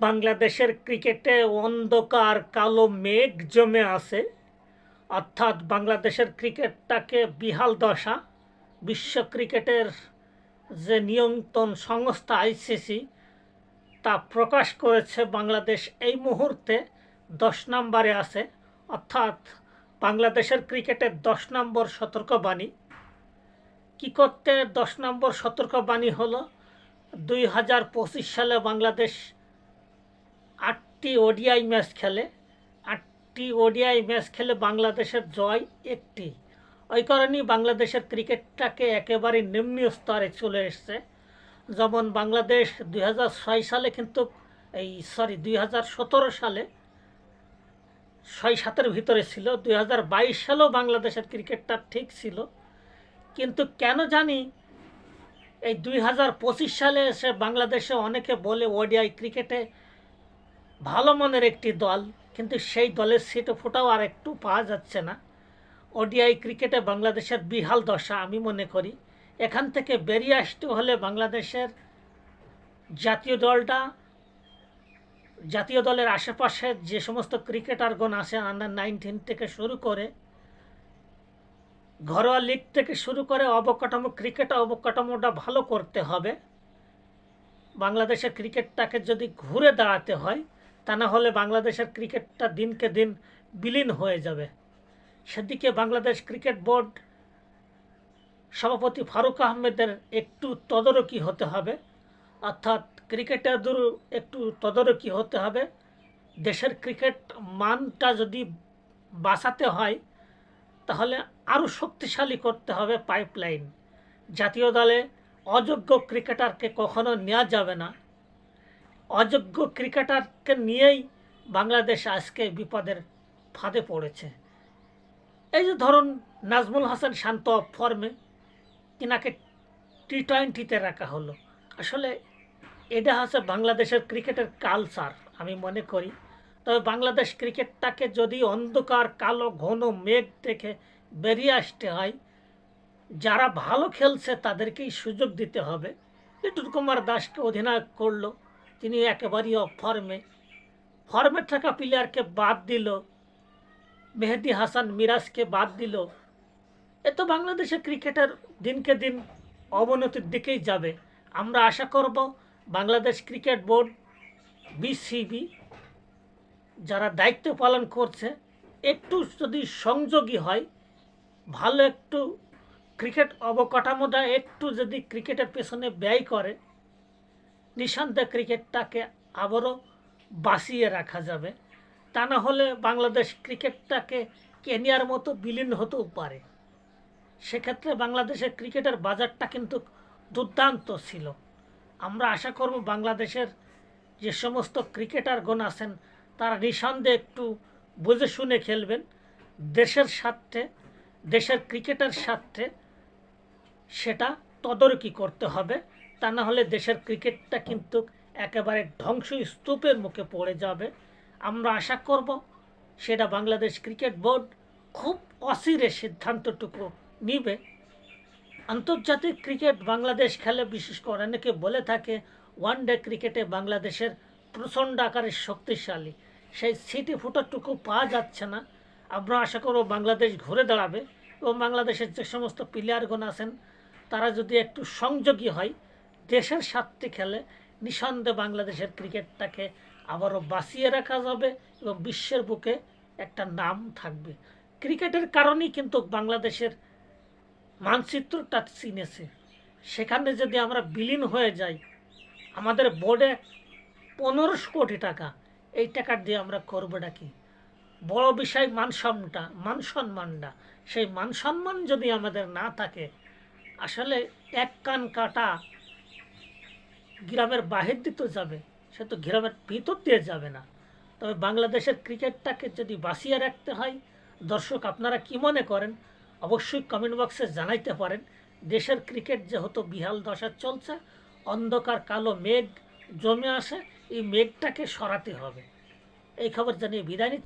বাংলাদেশের ক্রিকেটে অন্ধকার কালো মেঘ জমে আছে। অর্থাৎ বাংলাদেশের ক্রিকেটটাকে বিহাল দশা। বিশ্ব ক্রিকেটের যে নিয়ন্ত্রণ সংস্থা আইসিসি, তা প্রকাশ করেছে বাংলাদেশ এই মুহূর্তে দশ নম্বরে আছে। অর্থাৎ বাংলাদেশের ক্রিকেটের দশ নম্বর সতর্কবাণী। কী করতে দশ নম্বর সতর্কবাণী হলো? দুই হাজার পঁচিশ সালে বাংলাদেশ আটটি ওডিআই ম্যাচ খেলে, আটটি ওডিআই ম্যাচ খেলে বাংলাদেশের জয় একটি। ওই কারণেই বাংলাদেশের ক্রিকেটটাকে একেবারে নিম্ন স্তরে চলে এসছে। যেমন বাংলাদেশ দুই হাজার ছয় সালে কিন্তু, এই সরি দুই হাজার সতেরো সালে ছয় সাতের ভিতরে ছিল, দুই হাজার বাইশ সালেও বাংলাদেশের ক্রিকেটটা ঠিক ছিল। কিন্তু কেন জানি এই দুই হাজার পঁচিশ সালে এসে বাংলাদেশে অনেকে বলে ওডিআই ক্রিকেটে ভালো মনের একটি দল, কিন্তু সেই দলের সিটে ফোটাও আর একটু পাওয়া যাচ্ছে না। ওডিআই ক্রিকেটে বাংলাদেশের বিহাল দশা আমি মনে করি। এখান থেকে বেরিয়ে আসতে হলে বাংলাদেশের জাতীয় দলটা, জাতীয় দলের আশেপাশে যে সমস্ত ক্রিকেটারগণ আছে আন্ডার নাইনটিন থেকে শুরু করে, ঘরোয়া লিগ থেকে শুরু করে অবকাঠামো, ক্রিকেট অবকাঠামোটা ভালো করতে হবে। বাংলাদেশের ক্রিকেটটাকে যদি ঘুরে দাঁড়াতে হয় তা না হলে বাংলাদেশের ক্রিকেটটা দিনকে দিন বিলীন হয়ে যাবে। সেদিকে বাংলাদেশ ক্রিকেট বোর্ড সভাপতি ফারুক আহমেদের একটু তদারকি হতে হবে। অর্থাৎ ক্রিকেটারদের একটু তদারকি হতে হবে। দেশের ক্রিকেট মানটা যদি বাঁচাতে হয়, তাহলে আরও শক্তিশালী করতে হবে পাইপলাইন। জাতীয় দলে অযোগ্য ক্রিকেটারকে কখনো নেওয়া যাবে না। অযোগ্য ক্রিকেটারকে নিয়েই বাংলাদেশ আজকে বিপদের ফাঁদে পড়েছে। এই যে ধরুন নাজমুল হাসান শান্ত ফর্মে তিনাকে টি টোয়েন্টিতে রাখা হলো। আসলে এটা হচ্ছে বাংলাদেশের ক্রিকেটের কালচার, আমি মনে করি। তবে বাংলাদেশ ক্রিকেটটাকে যদি অন্ধকার, কালো, ঘন মেঘ থেকে বেরিয়ে আসতে হয়, যারা ভালো খেলছে তাদেরকেই সুযোগ দিতে হবে। লিটুল কুমার দাসকে অধিনায়ক করল তিনি একেবারেই অফ ফর্মে ফর্মে থাকা প্লেয়ারকে বাদ দিল। মেহেদি হাসান মিরাজকে বাদ দিল। এ তো বাংলাদেশের ক্রিকেটের দিনকে দিন অবনতির দিকেই যাবে। আমরা আশা করব বাংলাদেশ ক্রিকেট বোর্ড বিসিবি যারা দায়িত্ব পালন করছে, একটু যদি সংযোগী হয়, ভালো একটু ক্রিকেট অবকাঠামোটা একটু যদি ক্রিকেটের পেছনে ব্যয় করে নিঃসন্দেহে ক্রিকেটটাকে আবারও বাঁচিয়ে রাখা যাবে। তা না হলে বাংলাদেশ ক্রিকেটটাকে কেনিয়ার মতো বিলীন হতেও পারে। সেক্ষেত্রে বাংলাদেশের ক্রিকেটের বাজারটা কিন্তু দুর্দান্ত ছিল। আমরা আশা করব বাংলাদেশের যে সমস্ত ক্রিকেটারগণ আছেন, তারা নিঃসন্দেহে একটু বুঝে শুনে খেলবেন। দেশের স্বার্থে, দেশের ক্রিকেটের স্বার্থে সেটা তদারকি করতে হবে। তা না হলে দেশের ক্রিকেটটা কিন্তু একেবারে ধ্বংস স্তূপের মুখে পড়ে যাবে। আমরা আশা করব সেটা বাংলাদেশ ক্রিকেট বোর্ড খুব অচিরে সিদ্ধান্তটুকু নিবে। আন্তর্জাতিক ক্রিকেট বাংলাদেশ খেলে, বিশেষ করে অনেকে বলে থাকে ওয়ান ডে ক্রিকেটে বাংলাদেশের প্রচণ্ড আকারে শক্তিশালী। সেই সিটি ফুটারটুকু পাওয়া যাচ্ছে না। আমরা আশা করব বাংলাদেশ ঘুরে দাঁড়াবে এবং বাংলাদেশের যে সমস্ত প্লেয়ারগণ আছেন, তারা যদি একটু সংযোগী হয় দেশের স্বার্থে খেলে নিঃসন্দেহে বাংলাদেশের ক্রিকেটটাকে আবারও বাঁচিয়ে রাখা যাবে এবং বিশ্বের বুকে একটা নাম থাকবে। ক্রিকেটের কারণেই কিন্তু বাংলাদেশের মানচিত্রটা চিনেছে। সেখানে যদি আমরা বিলীন হয়ে যাই, আমাদের বোর্ডে পনেরোশো কোটি টাকা, এই টাকা দিয়ে আমরা করবোটা কি? বড় বিষয় মানসম্মানটা মান সম্মানটা। সেই মান সম্মান যদি আমাদের না থাকে, আসলে এক কান কাটা গ্রামের বাহির দিতে যাবে, সে তো গ্রামের ভিতর দিয়ে যাবে না। তবে বাংলাদেশের ক্রিকেটটাকে যদি বাঁচিয়ে রাখতে হয়, দর্শক আপনারা কি মনে করেন? অবশ্যই কমেন্ট বক্সে জানাইতে পারেন। দেশের ক্রিকেট যেহেতু বিহাল দশা চলছে, অন্ধকার, কালো মেঘ জমে আসে, এই মেঘটাকে সরাতে হবে। এই খবর জানিয়ে বিদায়